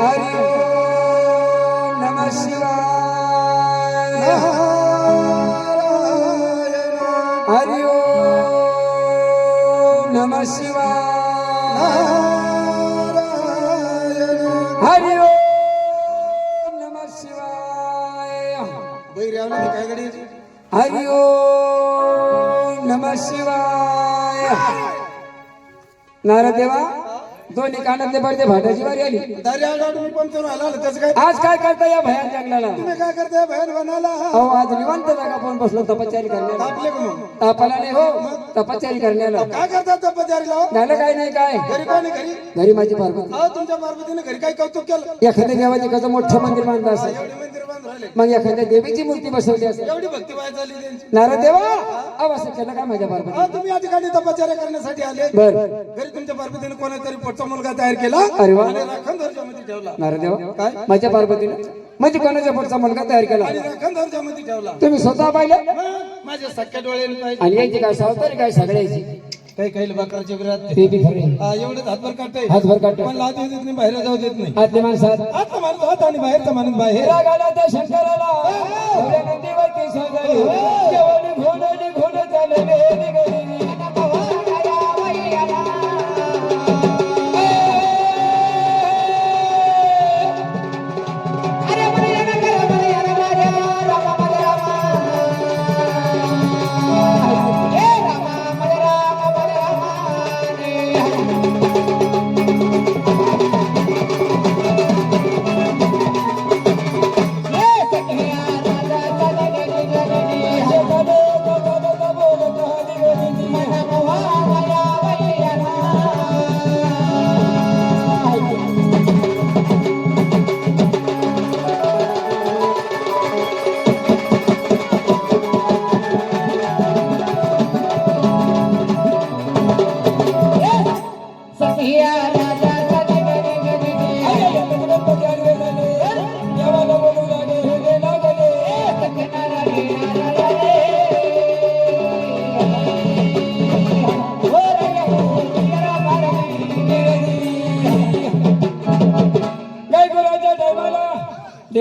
हरि ओम नमः शिवाय। हरि दोन्ही कानातले पडते भाटाची वारी आली. आज काय करता या भयान जंगलाला? काय करताय बहीण बनाला अहो आज निवांत जागा पण बसलो तपश्चर्या करण्याला. तापाला नाही हो तपश्चर्या करण्याला. काय करतात तपचारीला? झालं काय नाही काय? घरी कोणी घरी? घरी माझी पार्वती. तुमच्या पार्वतीने घरी काय कौतुक केलं? एखाद्या देवाचे कसं मोठं मंदिर बांधलं असेल? मग एखाद्या देवीची मूर्ती बसवली असेल. एवढी भक्ती वाय झाली त्यांची. नारद देवा? केलं काय माझ्या पार्वती तुम्ही या ठिकाणी करण्यासाठी आले. बर. घरी तुमच्या पार्वतीने कोणातरी पोटचा मुलगा तयार केला अरे वा. आणि राखण दर्जामध्ये ठेवला. नारद देवा. काय? माझ्या पार्वतीने म्हणजे कोणाच्या पुढचा मुलगा तयार केला? आणि राखण दर्जामध्ये ठेवला. तुम्ही स्वतः पाहिलं? मग माझ्या सख्या डोळ्याने पाहिजे आणि यायची काय सावतारी काय सगळ्याची? काही काही बकराच्या विरात ते बी खरे एवढे हातभर काढताय हातभर काढतो पण लाद देत नाही बाहेर जाऊ देत नाही. आतले माणसात आता माणूस हात आणि बाहेरचा माणूस बाहेर. रागाला त्या शंकराला. एवढ्या नंदीवरती सजली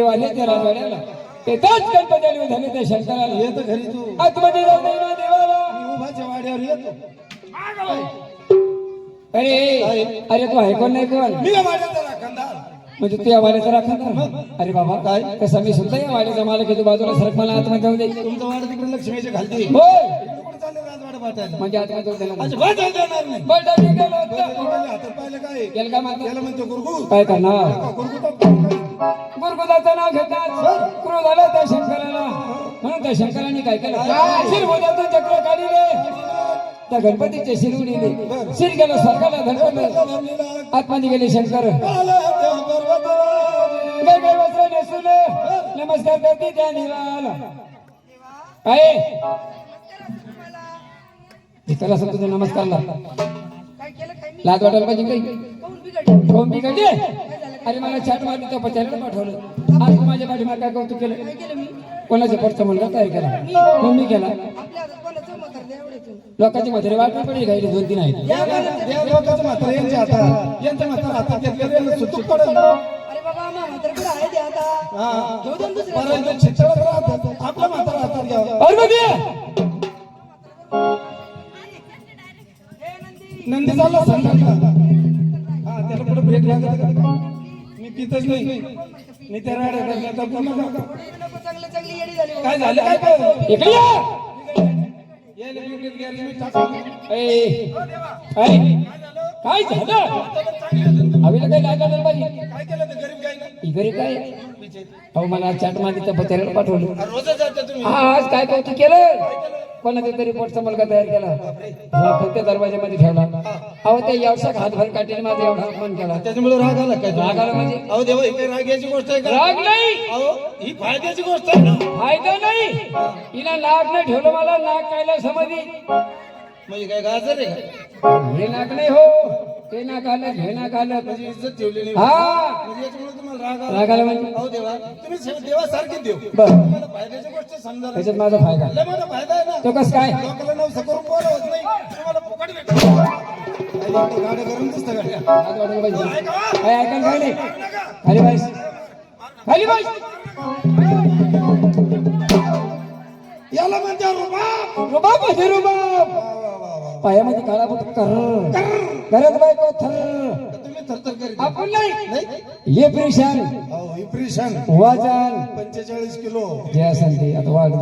देवाने त्या राजवाड्याला ते गणपती आले झाले त्या शंकराला. येतो घरी तू. आतमध्ये जाऊ दे ना देवाला. मी उभाच्या वाड्यावर येतो. अरे अरे तू आहे कोण नाही कोण? मी वाड्याचा राखणदार. म्हणजे तू या वाड्याचा राखा अरे बाबा काय? कसं मी सुद्धा या वाड्याचा मालक आहे. तू बाजूला सरक मला आतमध्ये जाऊ दे. तुमचं वाड तिकडे लक्ष्मीच्या घालते म्हणजे जाऊ हातात पाहिलं काय? गेलं का म्हणतो? याला म्हणतो गुरगु काय करणार? नाव घेतात. गुरु झालं त्या शंकराला. म्हणून त्या शंकराने काय केलं? शिरभुजाचं चक्र काढले. त्या गणपतीचे शिर उडीले शिर गेलं स्वर्गाला धडकलं आतमध्ये गेले शंकर. वस्त्र नेसून नमस्कार करते त्या निराला. काय? इतरा असं तुझा नमस्कारला लाज वाटायला पाहिजे काही? कोण बिघडले? अरे मला चाट मारली तर पचायला पाठवलं. आज तू माझ्या पाठीमाग काय कौतुक केलं? कोणाच्या पटचा मुलगा तयार केला? मग मी केला लोकांची म्हातारे वाट नाही पडली काही दोन तीन आहेत. लोकांचं मात्र यांच्या हातात. यांच्या मात्र म्हातारे ते आता? हा. मात्र घ्यावं. नंदी चालला संघाला हा त्याला पुढे ब्रेक लागत का? मी पितच नाही. मी त्या राड्या करण्याचा. काय झालं? काय काय? इकडे ये. यायला बिगडीत गॅरेज मी टाकून. ए, काय काय झालं? हवीला काही काय पाहिजे काय केलं ते गरीब ही काय अहो मला चाट मारली तर पाठवलं. रोजच जाता तुम्ही. हा आज काय कौतुक केलं? कोणाच्या तरी पोटचा मुलगा तयार केला. फक्त दरवाजामध्ये ठेवला. अहो त्या यावशाक हातभर काठीने माझा एवढा अपमान केला. त्याच्यामुळे राग आला काय राग आला म्हणजे? अहो देवा ही काही रागाची गोष्ट आहे का? राग नाही! अहो ही फायद्याची गोष्ट आहे ना? फायदा नाही! हिला नाक नाही ठेवलं मला नाक कायला समजली म्हणजे काय गाजर आहे का? हे नाक नाही हो. ते नाक आलं हे आलं म्हणजे इज्जत ठेवली नाही. हा. म्हणजे याच्यामुळे तुम्हाला राग आला. राग आला म्हणजे? अहो देवा तुम्ही सेव- देवासारखे देव. बर. तुम्हाला फायद्याची गोष्ट समजा त्याच्यात माझा फायदा. लय मोठा फायदा आहे ना. तो कस काय? लोकांना नवसं करून बोलवत नाही. तुम्हाला फुकट भेटत गाड्या गरम दिसतं गाड्या लाज वाटायला पाहिजे काय ऐकायला काय नाही खाली बाईस. खाली बाईस. याला म्हणते रुबाब. रुबाब म्हणजे रुबाब. वा, वा. पायामध्ये काळा बुट कर. करत बायको थर. तुम्ही थरथर करीत आपण नाही. नाही? ये परेशान हो इम्प्रेशन वाजन. पंचेचाळीस किलो. जे असेल ते. आता वाढ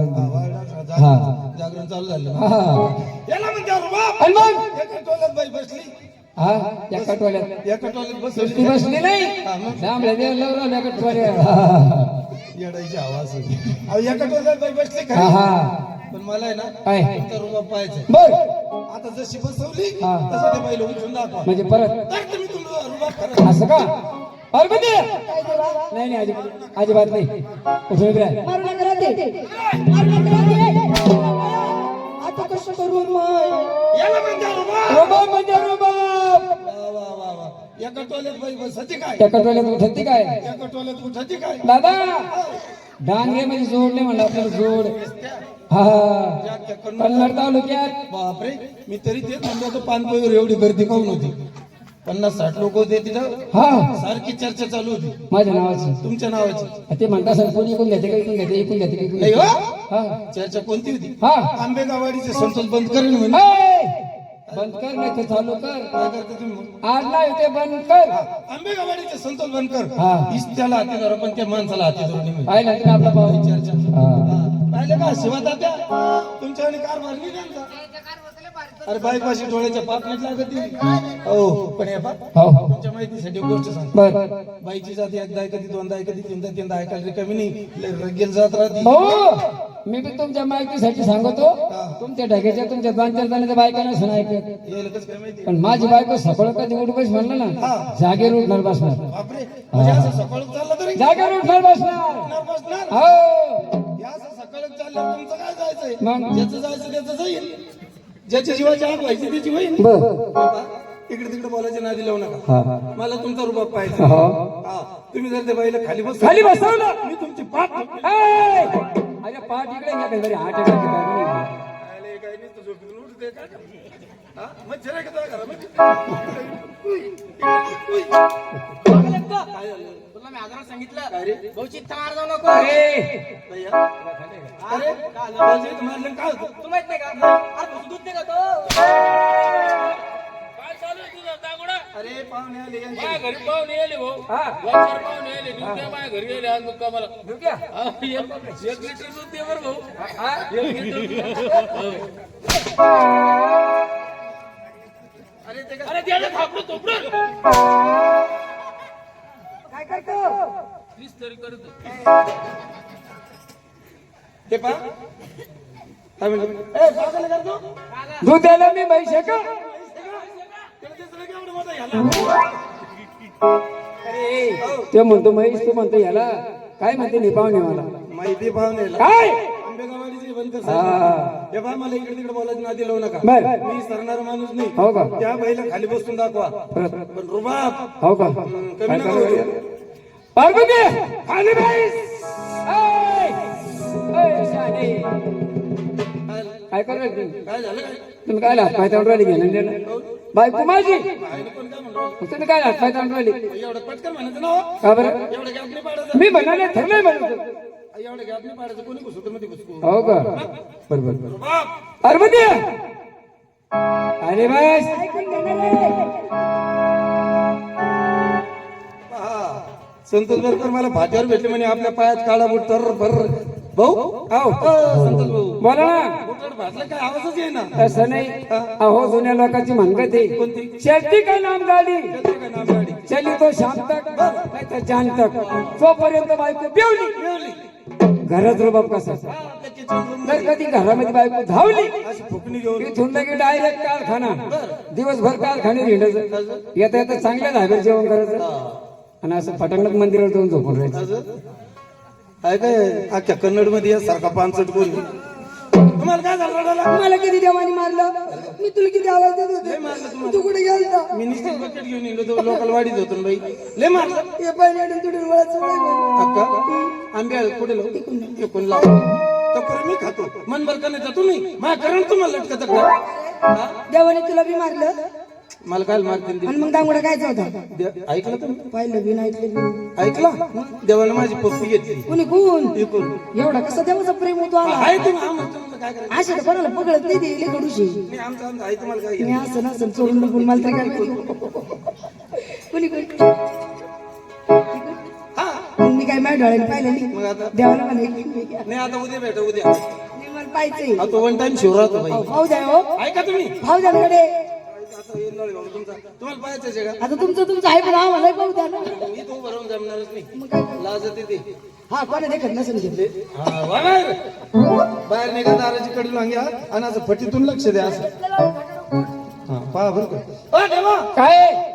हा. जागरण चालू झालं. हा. याला आणि मग? एका टोल्यात बाई बसली. हा? एका टोल्यात. बसली. बसली नाही. लावला येडायची आवाज एका टोल्यात बाई बसली हा हा. पण मला आहे ना काय? तर रुबाब पाहायचं बर. आता जशी बसवली हा. तसं ते बाईला उचलून दाखवा. म्हणजे परत? तर तुम्ही तुमचा रुबाब खरं असं का? नाही नाही अजिबात अजिबात नाही. उठून उभी राह. आता कसं करू माय याला म्हणते रुबाब! रुबाब म्हणजे रुबाब! वा वा वा वा. एका टोल्यात बाई बसती काय? त्या कटवाल्यात उठती काय? एका टोल्यात उठायची काय? दादा! डांगे म्हणजे जोडले म्हणलं आपल्याला जोड. हा कन्नड- तालुक्यात. बापरे मी तरी तेच म्हणतो होतो पानपोईवर एवढी गर्दी काऊन होती? पन्नास साठ लोक होते तिथं. हा. सारखी चर्चा चालू होती. माझ्या नावाची. तुमच्या नावाची. ते म्हणता सर कोणी ऐकून घ्यायचे का ऐकून घ्यायचे ऐकून घ्यायचे का ऐकून नाही घ्यायचे हो हा. चर्चा कोणती होती? हा. आंबेगावाडीचे संतोष बंद करेन! बंद कर नाही तर चालू कर। काय करते तुम्ही आज नाही ते बंद कर। आंबेगावाडीचे संतोष बंद कर. हा. हीच त्याला हाती धरा पण त्या माणसाला हाती धरून नाही म्हणे. पाहिलं ना आपला भाऊ? चर्चा हा. पाहिलं का? शिवा तात्या तुमच्या आणि कारभार नाही त्यांचा अरे बायपाशी डोळ्याच्या पाप नाही लागत ती. हो. पण हे पा हो. तुमच्या माहितीसाठी गोष्ट बाईची जाती एकदा कधी दोनदा कधी तीनदा तीनदा ऐकायला रिकामी नाही. रगेल जात राहते. भाऊ मी बी तुमच्या माहितीसाठी सांगतो. तुमच्या ढग्याच्या तुमच्या दोन चार जणांच्या बायकांना सुना ऐकत. हे पण माझी बायको सकाळ कधी उठ बस म्हणलं ना जागेवर उठणार बसणार. म्हणजे जागेवर उठणार बसणार. हो. हे तुमचं काय जायचंय? मग? ज्याचं जायचं त्याचं जाईल. ज्याच्या जीवाची आग व्हायची त्याची होईल बर. बाबा, इकडे तिकडे बोलायच्या नादी लावू नका. हा मला तुमचा रुबाब पाहिजे हो. हा. तुम्ही जर त्या बाईला खाली बस खाली बसवलं. मी तुमची पाठ ए! अरे पाठ इकडे घ्या काहीतरी हात इकडे घ्या, काय नाही. आले काय नाही तर झोपेतून उठते काय करते? हा? मच्छर आहे काय झालं? तुला मी आजारात सांगितलं अरे भाऊ चित्त मार जाऊ नको अरे अरे काय होतं तू माहीत नाही का अरे दूध नाही का तो काय चालू आहे तुझं दागोडा अरे पाहुणे आले यांचे. माझ्या घरी पाहुणे येले भाऊ हा पाहुणे येले दूध द्या माझ्या घरी येले आज मुक्का मला हा, एक एक लिटर दूध दे बरं भाऊ एक लिटर दूध. द्यायला थांबलो तोपडं काय करतो? वीस तरी करतो. ते पा काय म्हणलं? ए, पागल आहे का तू? दूध द्यायला मी का? ते म्हणतो महेश तू म्हणतो याला काय म्हणते निपावणे मला? माहिती पाहुणे काय? बंद कर हा. साहेब. हे पहा मला इकडे तिकडे बोलायचं नादी लावू नका. बर मी सरणारा माणूस नाही. हो का? त्या बाईला खाली बसून दाखवा. परत. पण रुबाब हो का? हम्म, कमी नका? करू. पार्वती! खाली बैस ऐ! ऐ, शहाणे. काय करायचं तुम्ही? काय झालं? काय तुम्ही काय हात पाय तांडून राहिली घेणं देणं बायको माझी काय म्हणलं? तुम्ही काय हात पाय तांडून राहिली? एवढं पटकन म्हणायचं ना हो. का बरं? एवढं गॅप नाही पाडायचं. मी म्हणाले ठरलंय म्हणतो एवढं गॅप नाही पाडायचं. कोणी घुसतो मध्ये घुसतो हो का? बरोबर अरे बस! रे पहा, संतोष बरोबर मला फाट्यावर भेटले म्हणे आपल्या पायात काळा बुट तर भर. भाऊ? हो. अ, संतोष भाऊ. बोला ना. भाजलं काय? आवाजच ना तसं नाही. अहो जुन्या लोकांची म्हणगत आहे. कोणती? शेती का नाम गाडी येते का नाम गाडी चली तो शाम तक नाही तर जान तक जोपर्यंत बायको बेवली. घरात रुबाब कसा? जर कधी घरामध्ये बायको धावली फुकणी घेऊन इथून लगे डायरेक्ट कारखाना. दिवसभर कारखाने हिंडायचं येता येता चांगल्या धाब्यात जेवण करायचं. आणि असं फटांगणात मंदिरात जाऊन झोपून राहायचं. काय अख्ख्या कन्नडमध्ये सारखा पानसट कोण? तुम्हाला काय झालं रडायला? मला किती देवानी मारलं? मी तुला किती आवाज देत होते? मारलं तुम्हाला. तू कुठे गेलता? मी निश्चित बकेट घेऊन येलो तो लोकल वाडीत होतो ना बाई. लय मारलं. हे पाहिजे अक्का आंबे कुठे लावू? कोण लाव? मी खातो. मन बरं का नाही. जातो नाही माझ्या करण तुम्हाला लटकत का हा? देवाने तुला बी मारलं? मला काय मारतील ते? आणि मग दांगोडा कायचा होता? दे- ऐकलं तुम्ही? पाहिलं बी नाही ऐकलं. ऐकला देवाला माझी पप्पी घेतली कुणी कोण? इकून एवढा कसा देवाचा प्रेम होतो आला? आहे तुम्ही आम्हाला तुम्हाला काय करायचं? असे तर कोणाला पकडत नाही आमचं आमचं आहे तुम्हाला काय मी असं नसं चोरून बघून मला तरी काय माहिती. कुणी कुणी? हा. मग मी काय माझ्या डोळ्याने पाहिलं नाही. आता देवाला मला नाही आता उद्या भेटा उद्या. मला पाहिजे वन टाइम भाऊ द्या हो. ऐका तुम्ही. भाऊ द्या कडे आता येईल नळ भाऊ तुमचा. तुम्हाला पाहायचं आहे का आता तुमचं तुमचं आहे पण आम्हाला द्या ना मी तो उभं राहून जमणारच नाही. मग काय लाज येते ते. हा कोणा देखत नसेल. हा, वा बाहेर. बाहेर निघा दाराची कडून अंग्या आणि असं फटीतून लक्ष द्या असं. हा पहा बरं का. अ, देवा! काय?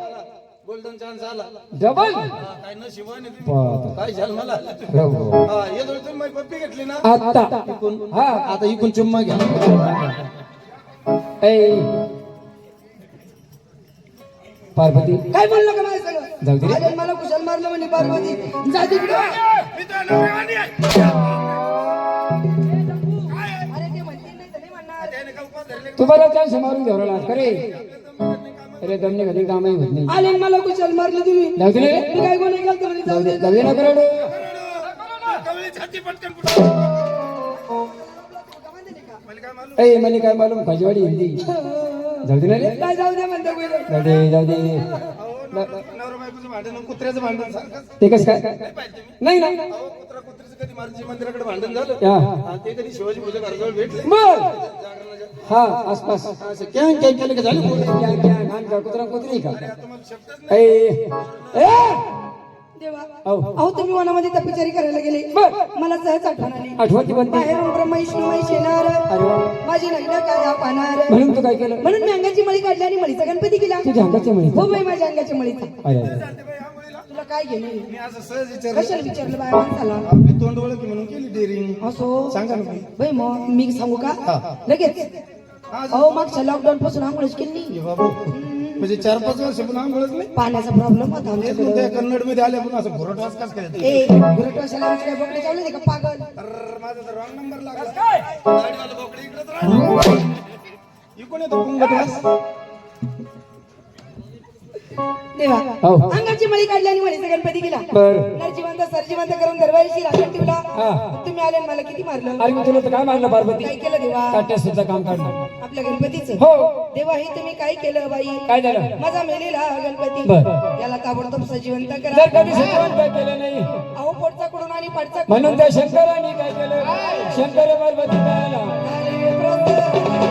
गोल्डन चान्स आला. डबल हा, काय नशिबाने तुम्ही. काय झालं मला? हा येतो तुम्ही माझी पप्पी घेतली ना? आता. इकून. हा. आता इकून चुम्मा घ्या. ऐ पार्वती. काय बोललं का माझ्या सगळं? जाऊ दे रे. मला कुशल मारलं म्हणे पार्वती. जा तिकडे. अरे ते म्हणतील नाही तर नाही म्हणणार. तुम्हाला चान्स मारून घ्यावं लागत करे. अरे दमने कधी कामही होत नाही. आले आणि मला कुशल मारलं तुम्ही. जाऊ दे रे. मी काय गुन्हा केलं म्हणे? जाऊ जाऊ दे दे जाऊ दे. ना करोडो ऐ मला काय मालूम? भाजीवाडी हिंदी. जाऊ दे ना रे काय जाऊ दे म्हणतो. जाऊ दे जाऊ दे. नवरा बायकोचं भांडण कुत्र्याचं भांडण सारखं. ते कसं काय? नाही ना कुत्रा कुत्रीचं कधी मारुती मंदिराकडे भांडण झालं? ते कधी शिवाजी पूजा घराजवळ भेटले? बर. हा आसपास. असं काय काय केलं का झालं? क्या क्या घाण का कुत्रा कुत्री का? ए देवा. अहो. अहो तुम्ही वनामध्ये तपश्चर्या करायला गेले. मला सहज आठवण आली. आठवती बनते बाहेरून ब्रह्म विष्णू महेश येणार. अरे वा. माझी लग्न काय पाहणार म्हणून तू काय केलं? म्हणून मी अंगाची मळी काढली आणि मळीचा गणपती केला. तुझ्या अंगाचे म्हणे हो बाई माझ्या मळीचा. अरे अरे. तुला काय मी असं सहज विचारलं. कशाला विचारलं बाय माणसाला आपली तोंड ओळखी म्हणून केली डेअरिंग असो. सांगा ना बाई. मग मी सांगू का? लगेच. अहो मागच्या लॉकडाऊन पासून आंघोळच केली. हे बाबू. म्हणजे चार पाच वर्ष पण आंघोळच नाही? पाण्याचा प्रॉब्लेम होता. तेच आमच्याकडे म्हणतोय, कन्नडमध्ये आले पण असं घोरट वास कस काय ए गुरटवाशाला आमचे काय बोकडे चालले ते का पागल? माझा तर रॉंग नंबर लागला. गाडीवाला बोकडे इकडेच राहिला. इकडून येतो पुंगट वास. देवा हो. अंगाची मळी काढली आणि मळीचा गणपती बर नरजिवंत सरजिवंत करून दरवाळीशी राखण ठेवला. तुम्ही आले मला किती मारलं? अरे मी तुला तर काय मारलं पार्वती? काय केलं देवा? काट्या सुद्धा काम काढलं आपल्या गणपतीचं? हो. देवा हे तुम्ही काय केलं बाई? काय झालं? माझा मेलेला गणपती. बर. याला ताबडतोब सजीवंत जर करा कधी काय केलं नाही. अहो पोटचा कडून आणि पाठचा म्हणून त्या शंकराने काय केलं? शंकर पार्वती काय आला.